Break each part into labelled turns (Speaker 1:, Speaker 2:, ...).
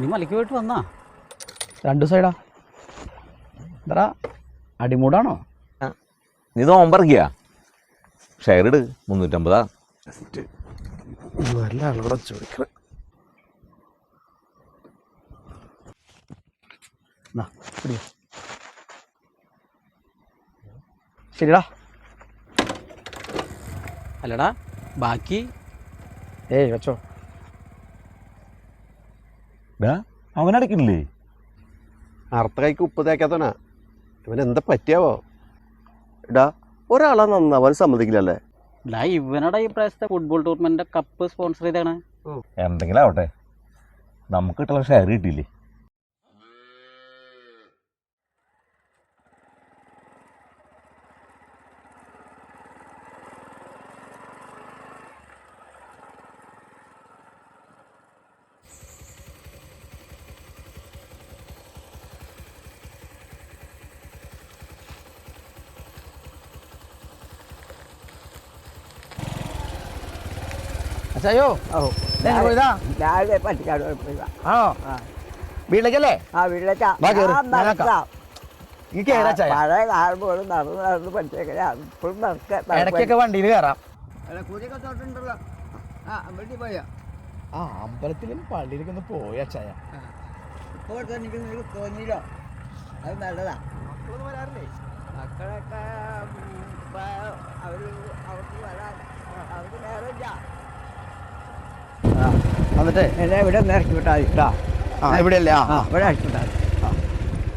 Speaker 1: നീ മലയ്ക്ക് പോയിട്ട് വന്നാ?
Speaker 2: രണ്ടു സൈഡാ. എന്താ അടിമൂടാണോ?
Speaker 3: നീ നോമ്പറക്കിയ ഷെയർ ഇട് മുന്നൂറ്റമ്പതാ.
Speaker 2: നല്ല ആളുകളെ ചോദിക്കണം. ശരിടാ.
Speaker 1: അല്ലടാ ബാക്കി?
Speaker 2: ഏയ് വെച്ചോ.
Speaker 3: അവനടക്കില്ലേ
Speaker 4: അർത്ഥ കൈക്ക് ഉപ്പ് തേക്കാത്തവനാ. ഇവൻ എന്താ പറ്റിയാവോ? എടാ ഒരാളെ നന്നാവാൻ സമ്മതിക്കില്ലല്ലേ?
Speaker 1: ഡാ ഇവനടാ ഈ പ്രാവശ്യത്തെ ഫുട്ബോൾ ടൂർണമെന്റിന്റെ കപ്പ് സ്പോൺസർ ചെയ്താണ്
Speaker 3: എന്തെങ്കിലും ആവട്ടെ. നമുക്ക് കിട്ടുള്ള ഷെയർ കിട്ടിയില്ലേ?
Speaker 2: അച്ഛായോ പോയതാ?
Speaker 5: രാവിലെ പട്ടിക്കാട് പോയതാ.
Speaker 2: ആണോ? വീട്ടിലേക്കല്ലേ?
Speaker 5: ആ വീട്ടിലേക്ക്.
Speaker 2: ഈ കേറാ.
Speaker 5: പഴയ കാണുമ്പോൾ നടന്ന് നടന്ന് പഠിച്ചേക്കണേ ഇപ്പോഴും
Speaker 2: ഇടയ്ക്കൊക്കെ വണ്ടിയിൽ കയറാം
Speaker 5: തൊട്ടുണ്ടല്ലോ. ആ പോയാ?
Speaker 2: ആ അമ്പലത്തിലും പള്ളിയിലേക്ക് ഒന്ന് പോയ ചായ
Speaker 5: ഇപ്പോൾ എനിക്ക് തോന്നിയില്ലോ അത് നല്ലതാ. മക്കളൊക്കെ അവർ അവർക്ക്
Speaker 2: എന്നിട്ട്
Speaker 5: എന്നെ ഇവിടെ ഒന്ന് ഇറക്കി വിട്ടാൽ ഇട്ടാ
Speaker 2: ആ. ഇവിടെയല്ലേ? ആ
Speaker 5: ആ ഇവിടെ ഇറക്കി വിട്ടാൽ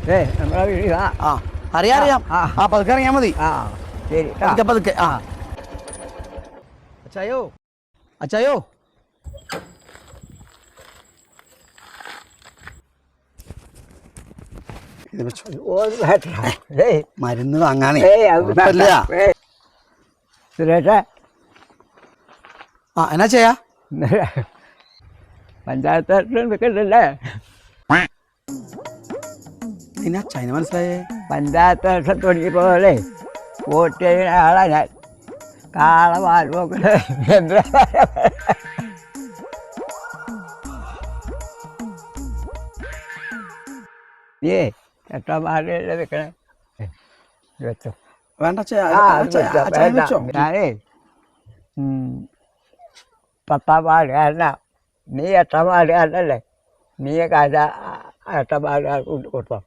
Speaker 5: ഏ നമ്മളെ വീട് ആ
Speaker 2: ആ അറിയാം അറിയാം.
Speaker 5: ആ.
Speaker 2: ആ. പതുക്കെ ഇറങ്ങിയാൽ മതി.
Speaker 5: ആ ശരി.
Speaker 2: പതുക്കെ പതുക്കെ ആ. അച്ചായോ? അച്ചായോ?
Speaker 5: ഓന് വേണ്ട. ഏയ്
Speaker 2: മരുന്ന് വാങ്ങാനേ.
Speaker 5: ഏയ് അത്
Speaker 2: കുഴപ്പമില്ല.
Speaker 5: വേണ്ട. ഏയ്. സുരേഷേ
Speaker 2: ആ എന്നാ ചെയ്യാ?
Speaker 5: പഞ്ചായത്ത്
Speaker 2: പിന്നെ അച്ചായനെ മനസ്സിലായേ?
Speaker 5: പഞ്ചായത്ത് ഇലക്ഷൻ തുടങ്ങിയപ്പോലെ വോട്ട് ചെയ്യുന്ന ആളാ ഞാൻ. കാള പാൽപോക്കിട്ട് എന്താ? ഏ എട്ടാം പാടിയല്ലേ വെക്കണേ? വെച്ചോ.
Speaker 2: വേണ്ട.
Speaker 5: ഞാനേ പത്താം വാർഡ് നീ എട്ടാം പാടുകാരനല്ലേ നീ കാശ എട്ടാം പാടുകാർക്ക് കൊടുത്തോ